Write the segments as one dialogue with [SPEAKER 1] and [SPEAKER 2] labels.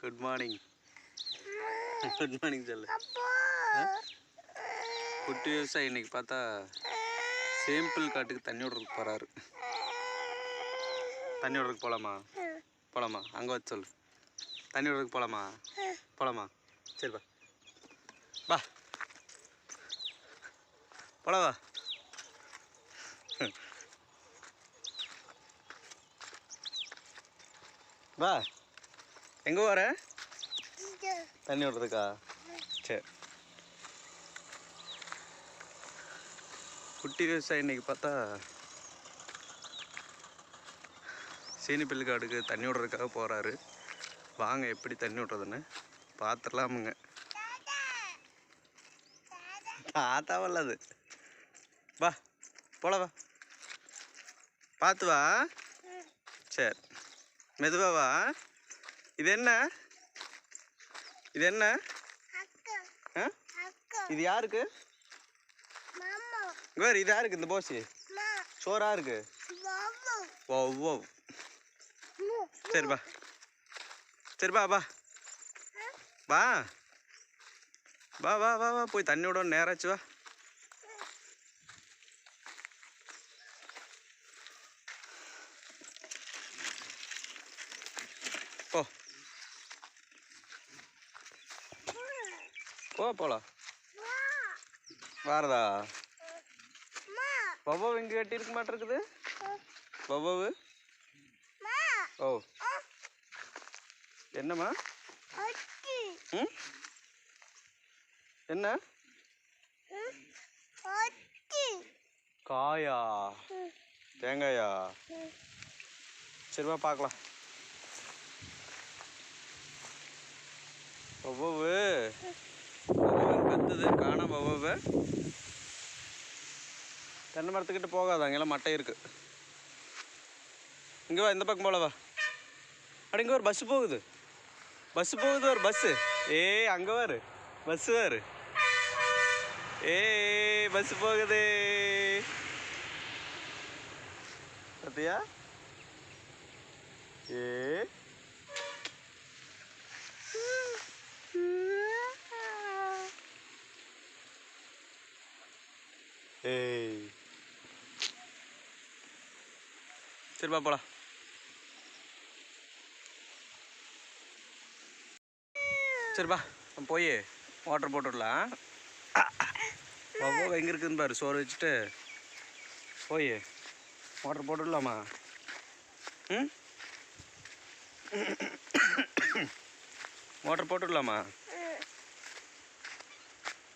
[SPEAKER 1] Good morning good morning சொல்லு குட்டி விவசாயி இன்னைக்கு பார்த்தா சேம்பிள் காட்டுக்கு தண்ணி விடுறதுக்கு போகிறாரு தண்ணி விடுறதுக்கு போகலாமா போகலாமா அங்கே வச்சு சொல்லு. தண்ணி விடுறதுக்கு போகலாமா போகலாமா சரி பா பா போலாம் வா. வா. எங்கே வர தண்ணி விடுறதுக்கா? சரி குட்டி விவசாயி இன்னைக்கு பார்த்தா சீனிப்பில் காடுக்கு தண்ணி விடுறதுக்காக போகிறாரு வாங்க எப்படி தண்ணி விடுறதுன்னு பார்த்துடலாமுங்க தாத்தாவல்ல அது. வா போல வா. பார்த்து வா. சரி. மெதுவா வா. இது என்ன இது என்ன இது யாருக்கு? பாரு, இது யாருக்கு இந்த போசி சோறா இருக்கு ஓ ஓ சரி பா வா. வா வா வா வா. போய் தண்ணி விட நேராச்சு வா போ போ போலாம். வாரதா? பபாவு இங்கே கட்டி இருக்க மாட்டிருக்குது. பபாவு ஓ. என்னம்மா? ம்? என்ன? காயா? தேங்காயா? சரிவா பார்க்கலாம் ஒவ்வொரு பபாவு கத்துது காணா பபாவு தென்னை மரத்துக்கிட்ட போகாத அங்கெல்லாம் மட்டை இருக்கு. இங்கே வா இந்த பக்கம் போலவா அப்படி இங்கே ஒரு பஸ்ஸு போகுது. பஸ்ஸு போகுது ஒரு பஸ்ஸு ஏ அங்கே வாரு. பஸ்ஸு வாரு. ஏ பஸ்ஸு போகுது. பார்த்தியா ஏ. ஏய். சரிப்பா போலாம். சரிப்பா நம்ம போய் வாட்டர் போட்டுடலாம். ஒவ்வொரு எங்கே இருக்குதுன்னு பாரு சோறு வச்சுட்டு. போய் வாட்டர் போட்டுடலாமா? ம்? வாட்டர் போட்டுடலாமா?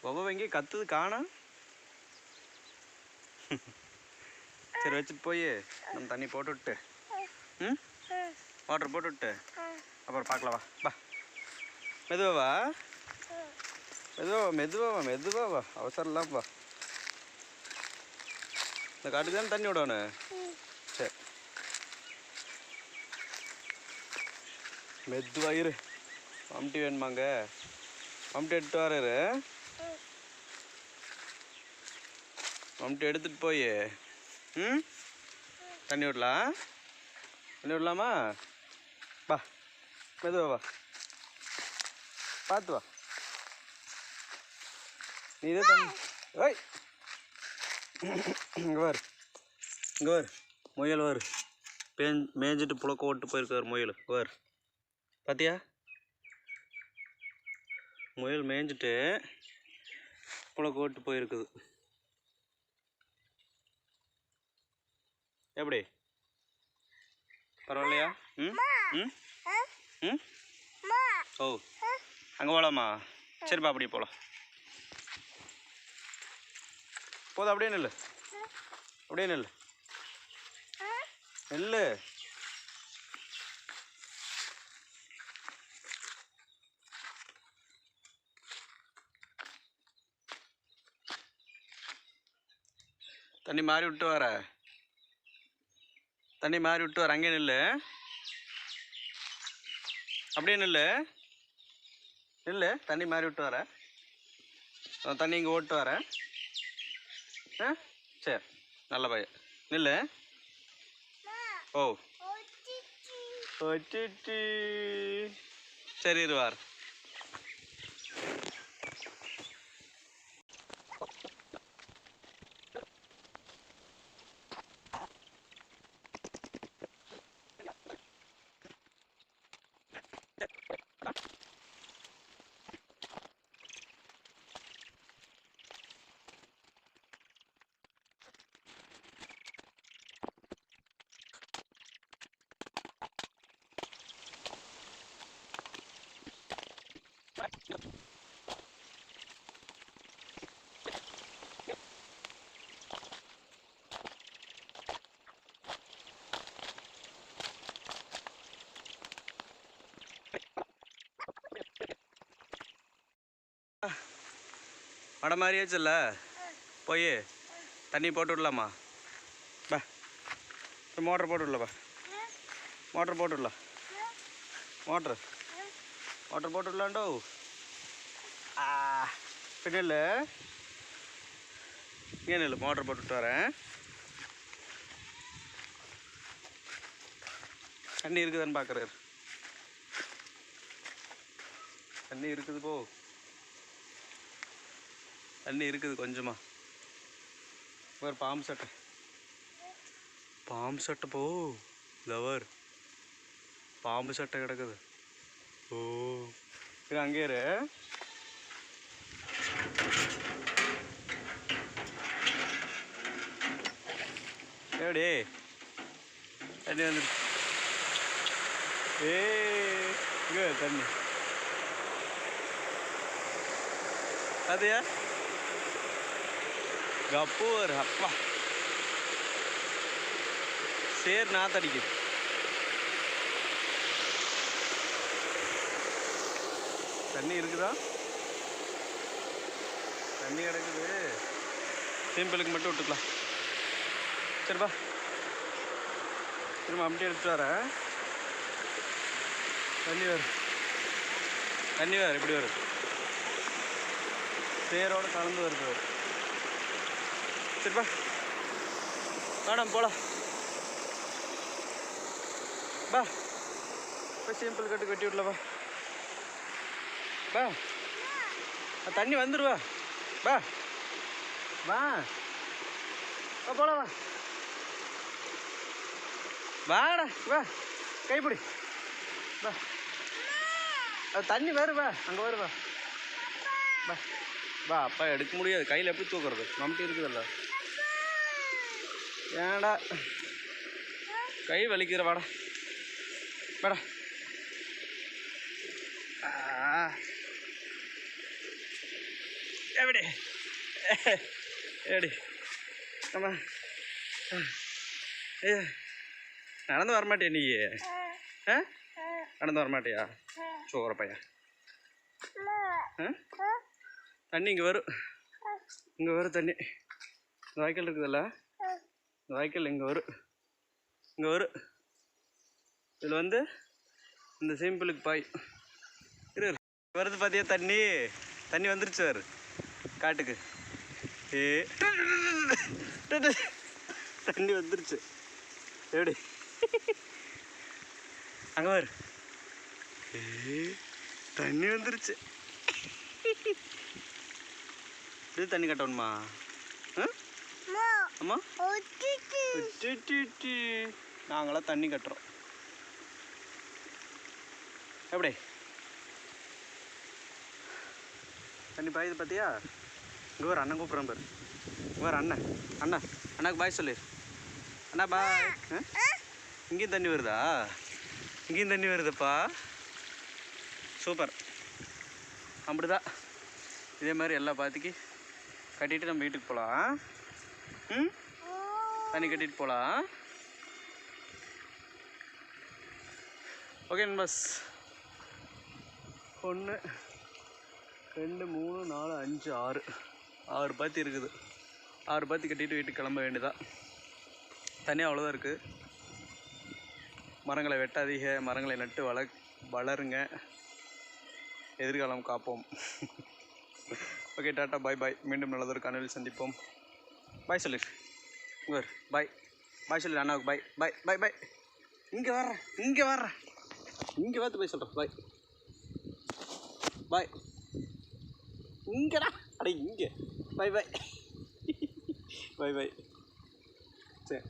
[SPEAKER 1] ஒவ்வொரு எங்கே கத்துது காணா. சரி வச்சுட்டு போய் நம்ம தண்ணி போட்டு விட்டு. ம்? வாட்டர் போட்டு விட்டு. அப்புறம் பார்க்கலாம் வா. மெதுவாவா மெதுவா வா. மெதுவாவா மெதுவா வா மெதுவா வா. அவசரம் இல்லாம வா. இந்த காட்டுக்கு தானே தண்ணி விடணும்? சரி. மெதுவாயிரு இரு. வேணுமாங்க. மம்டி எடுத்து வராரு மம்டி எடுத்துகிட்டு போய். ம்? தண்ணி விடலாம் தண்ணி விடலாமா வா மெதுவா வா. பார்த்து வா. நீ இதே தண்ணி ஓய் இங்கே வரு இங்கே வரு முயல் வரு பேஞ் மேய்ஞ்சிட்டு புழக்க ஓட்டு போயிருக்கார் முயல். வரு பார்த்தியா முயல் மேய்ஞ்சிட்டு புழக்க ஓட்டு போயிருக்குது. எப்படி? பரவாயில்லையா? ம்? ம். ம்? ஓ. அங்கே போகலாமா சரிப்பா அப்படியே போகலாம் போதும் அப்படியே நில்லு. அப்படியே நில்லு. நில்லு. தண்ணி மாறி விட்டு வர. தண்ணி மாறி விட்டு வர அங்கே நில்லு. அப்படியே நில்லு. நில்லு தண்ணி மாறி விட்டு வர. தண்ணி இங்கே ஓட்டு வரேன் ஆ சரி நல்ல பையன். நில்லு. ஓ. சரி இருவார் வட மாதிரியாச்சுல்ல போய். தண்ணி போட்டு விடலாமா? பா. மோட்ரு போட்டு விடலப்பா மோட்ரு போட்டு விடலாம் மோட்ரு. மோட்டர் போட்டு விடலாண்டோ ஆ பின்னல் ஏன் இல்லை மோட்டர் போட்டுட்டு வரேன் தண்ணி இருக்குதான்னு பார்க்குறாரு தண்ணி இருக்குது போ தண்ணி இருக்குது கொஞ்சமா ஒரு பாம்பு சட்டை பாம்பு சட்டை போ லவர் பாம்பு சட்டை கிடக்குது ஓ இது அங்கே இரு எப்படி தண்ணி வந்து ஏ இங்கே தண்ணி அதையா கப்பூர் அப்பா சேர் நாத்தடிக்குது தண்ணி இருக்குதா? தண்ணி கிடக்குது சிம்பிளுக்கு மட்டும் விட்டுக்கலாம் சரிப்பா திரும்ப அம்டி எடுத்துட்டு வரேன். தண்ணி வரும் தண்ணி வேறு எப்படி வரும் சேரோடு கலந்து வருது வரும் சரிப்பா மேடம் போலாம். பா இப்போ சிம்பிள் கட்டு கட்டி விடலப்பா வா. ஆ, தண்ணி வந்துடுவா பா வா. வா. போலாம் வா. வாடா வா. கைப்பிடி. வா. தண்ணி வேறு வா. அங்கே வரு வா. வா. வா அப்பா எடுக்க முடியாது. கையில் எப்படி தூக்குறது? மம்டி இருக்குதுல்ல. ஏன்டா? கை வலிக்கிற வாடா. வாடா. ஆ. எப்படி எப்படி நம்ம ஏ நடந்து வரமாட்டியா நீ ஆ நடந்து வரமாட்டியா சோற பையா ஆ தண்ணி இங்கே வரும் இங்கே வரும் தண்ணி இந்த வாய்க்கால் இருக்குதுல்ல இந்த வாய்க்கால் இங்கே வரும் இங்கே வரும் இதில் வந்து இந்த சிம்பிளுக்கு பாய் இரு. வருது பார்த்தியா தண்ணி தண்ணி வந்துருச்சு வரு காட்டுக்கு. ஏ. தண்ணி வந்துருச்சு. எப்படி? அங்கே வரு ஏ தண்ணி வந்துருச்சு. இது தண்ணி கட்டணுமா? அம்மா? நாங்களாம் தண்ணி கட்டுறோம். எப்படி? தண்ணி பாயுது பார்த்தியா இங்கே ஒரு அண்ணன் கூப்பிட்றேன் பாரு. இங்கே ஒரு அண்ணன். அண்ணா அண்ணாக்கு பாய் சொல்லு. அண்ணா பாய் இங்கேயும் தண்ணி வருதா? இங்கேயும் தண்ணி வருதுப்பா. சூப்பர். அப்படிதான். இதே மாதிரி எல்லா பாத்திக்கு கட்டிட்டு நம்ம வீட்டுக்கு போகலாம் ம்? தண்ணி கட்டிட்டு போகலாம் ஓகே பஸ் ஒன்று ரெண்டு மூணு நாலு அஞ்சு ஆறு. ஆறு பாத்தி இருக்குது. ஆறு பாத்தி கட்டிட்டு வீட்டுக்கு கிளம்ப வேண்டியதான் தனியாக அவ்வளோதான் இருக்குது மரங்களை வெட்டாதீங்க. மரங்களை நட்டு வள வளருங்க. எதிர்காலம் காப்போம். ஓகே டாட்டா பாய் பாய் மீண்டும் நல்லதொரு கனவில் சந்திப்போம். பாய் சொல்லு உங்கள் பாய் பாய் சொல்லு அண்ணாவுக்கு பாய் பாய் பாய் பாய் இங்கே வர்றேன் இங்கே வர்றேன் இங்கே பார்த்து போய் சொல்கிறேன் பாய் பாய் இங்கடா. அடே இங்கே. பை பை பை பை சரி